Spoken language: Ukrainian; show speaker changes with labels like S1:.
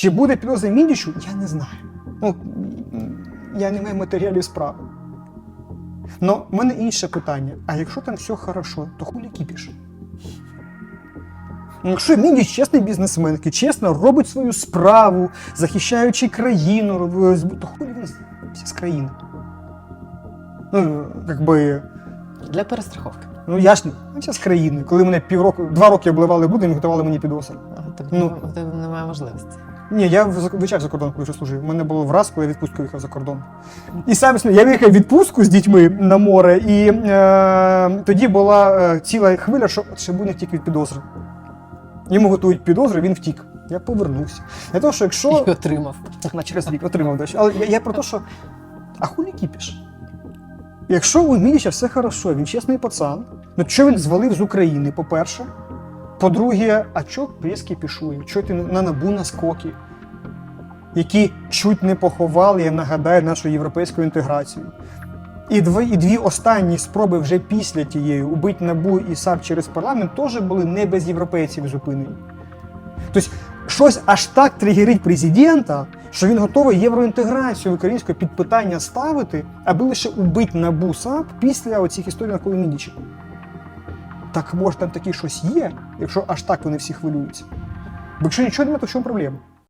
S1: Чи буде підозра Міндічу, я не знаю. Ну, я не маю матеріалів справи. Но в мене інше питання: а якщо там все хорошо, то хулі кіпіш? Ну, Якщо Міндіч чесний бізнесмен, який чесно робить свою справу, захищаючи країну, то хулі він з- країни. Ну, якби.
S2: Для перестраховки.
S1: Ну я ж не з країни. Коли мене півроку, два роки обливали будинок, готували мені підозри.
S2: А, Так,
S1: Ну.
S2: немає можливості.
S1: Ні, я в- виїжджав за кордон, коли вже служив. У мене було враз, коли я відпустку виїхав за кордон. І смі- я виїхав в відпустку з дітьми на море, і е, тоді була е, ціла хвиля, що Шибуня втік від підозри. Йому готують підозри, він втік. Я повернувся. Для того, що якщо
S2: І отримав.
S1: на через рік отримав дощ. Але я, я про те, що. А хулі кіпіш? Якщо у Міліча все хорошо, він чесний пацан, ну що він звалив з України, по-перше? По-друге, а чо прес кіпішує? Чо ти на набу наскоки? Які чуть не поховали, я нагадаю, нашу європейську інтеграцію. І дві, і дві останні спроби вже після тієї убити набу і САП через парламент теж були не без європейців зупинені. Тобто щось аж так тригерить президента, що він готовий євроінтеграцію українського під питання ставити, аби лише убити набу САП після оцих історій навколо Міндіча. Так може там таке щось є, якщо аж так вони всі хвилюються. Бо якщо нічого немає, то в чому проблема?